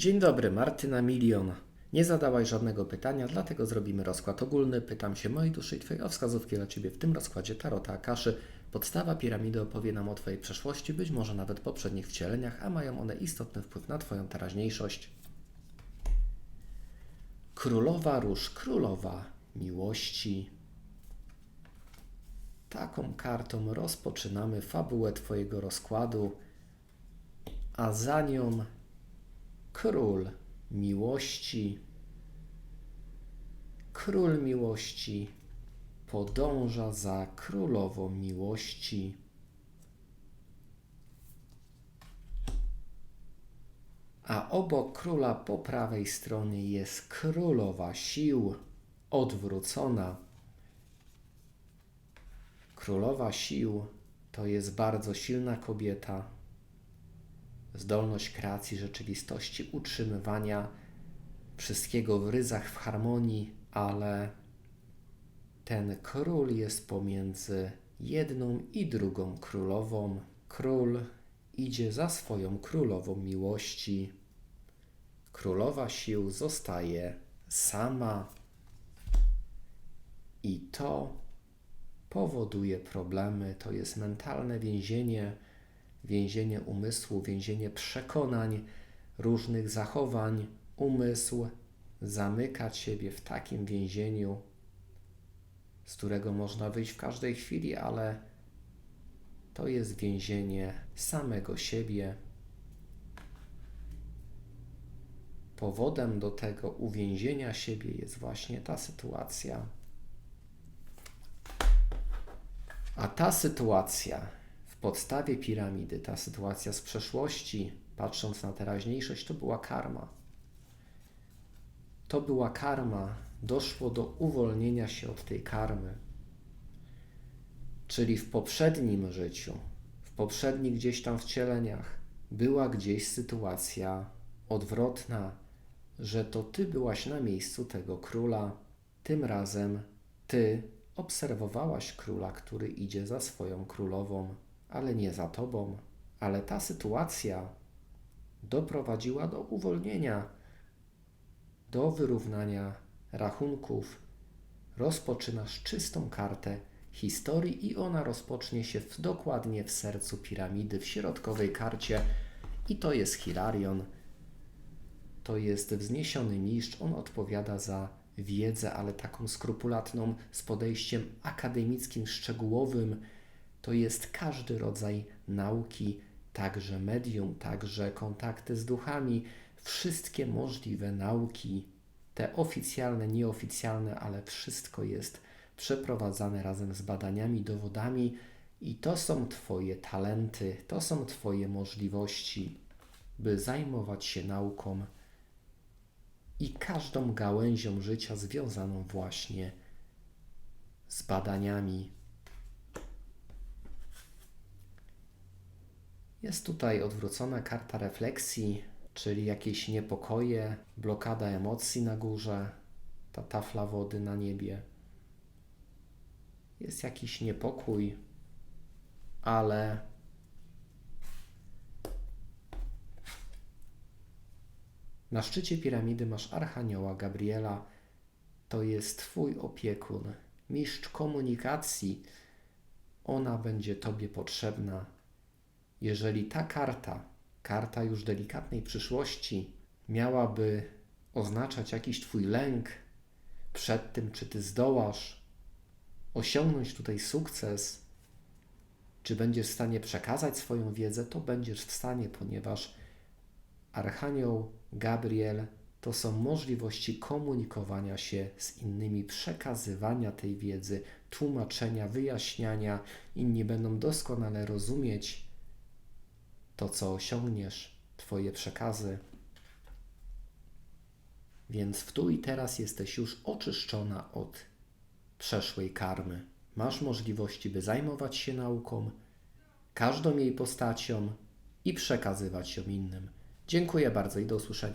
Dzień dobry, Martyna Milion. Nie zadałaś żadnego pytania, dlatego zrobimy rozkład ogólny. Pytam się mojej duszy i Twojej o wskazówki dla Ciebie w tym rozkładzie Tarota Akaszy. Podstawa piramidy opowie nam o Twojej przeszłości, być może nawet poprzednich wcieleniach, a mają one istotny wpływ na Twoją teraźniejszość. Królowa róż, królowa miłości. Taką kartą rozpoczynamy fabułę Twojego rozkładu, a za nią król miłości. Król miłości podąża za królową miłości. A obok króla po prawej stronie jest królowa sił odwrócona. Królowa sił to jest bardzo silna kobieta, zdolność kreacji rzeczywistości, utrzymywania wszystkiego w ryzach, w harmonii, ale ten król jest pomiędzy jedną i drugą królową. Król idzie za swoją królową miłości. Królowa sił zostaje sama. I to powoduje problemy. To jest mentalne więzienie, więzienie umysłu, więzienie przekonań, różnych zachowań. Umysł zamyka siebie w takim więzieniu, z którego można wyjść w każdej chwili, ale to jest więzienie samego siebie. Powodem do tego uwięzienia siebie jest właśnie ta sytuacja. A ta sytuacja podstawie piramidy, ta sytuacja z przeszłości, patrząc na teraźniejszość, to była karma. To była karma, doszło do uwolnienia się od tej karmy. Czyli w poprzednim życiu, w poprzednich gdzieś tam wcieleniach, była gdzieś sytuacja odwrotna, że to ty byłaś na miejscu tego króla, tym razem ty obserwowałaś króla, który idzie za swoją królową, ale nie za tobą. Ale ta sytuacja doprowadziła do uwolnienia, do wyrównania rachunków. Rozpoczynasz czystą kartę historii i ona rozpocznie się w, dokładnie w sercu piramidy, w środkowej karcie. I to jest Hilarion. To jest wzniesiony mistrz. On odpowiada za wiedzę, ale taką skrupulatną, z podejściem akademickim, szczegółowym. To jest każdy rodzaj nauki, także medium, także kontakty z duchami, wszystkie możliwe nauki, te oficjalne, nieoficjalne, ale wszystko jest przeprowadzane razem z badaniami, dowodami, i to są Twoje talenty, to są Twoje możliwości, by zajmować się nauką i każdą gałęzią życia związaną właśnie z badaniami. Jest tutaj odwrócona karta refleksji, czyli jakieś niepokoje, blokada emocji na górze, ta tafla wody na niebie. Jest jakiś niepokój, ale Na szczycie piramidy masz Archanioła Gabriela. To jest Twój opiekun, mistrz komunikacji. Ona będzie Tobie potrzebna. Jeżeli ta karta, karta już delikatnej przyszłości, miałaby oznaczać jakiś Twój lęk przed tym, czy Ty zdołasz osiągnąć tutaj sukces, czy będziesz w stanie przekazać swoją wiedzę, to będziesz w stanie, ponieważ Archanioł Gabriel to są możliwości komunikowania się z innymi, przekazywania tej wiedzy, tłumaczenia, wyjaśniania. Inni będą doskonale rozumieć to, co osiągniesz, Twoje przekazy. Więc w tu i teraz jesteś już oczyszczona od przeszłej karmy. Masz możliwości, by zajmować się nauką, każdą jej postacią i przekazywać ją innym. Dziękuję bardzo i do usłyszenia.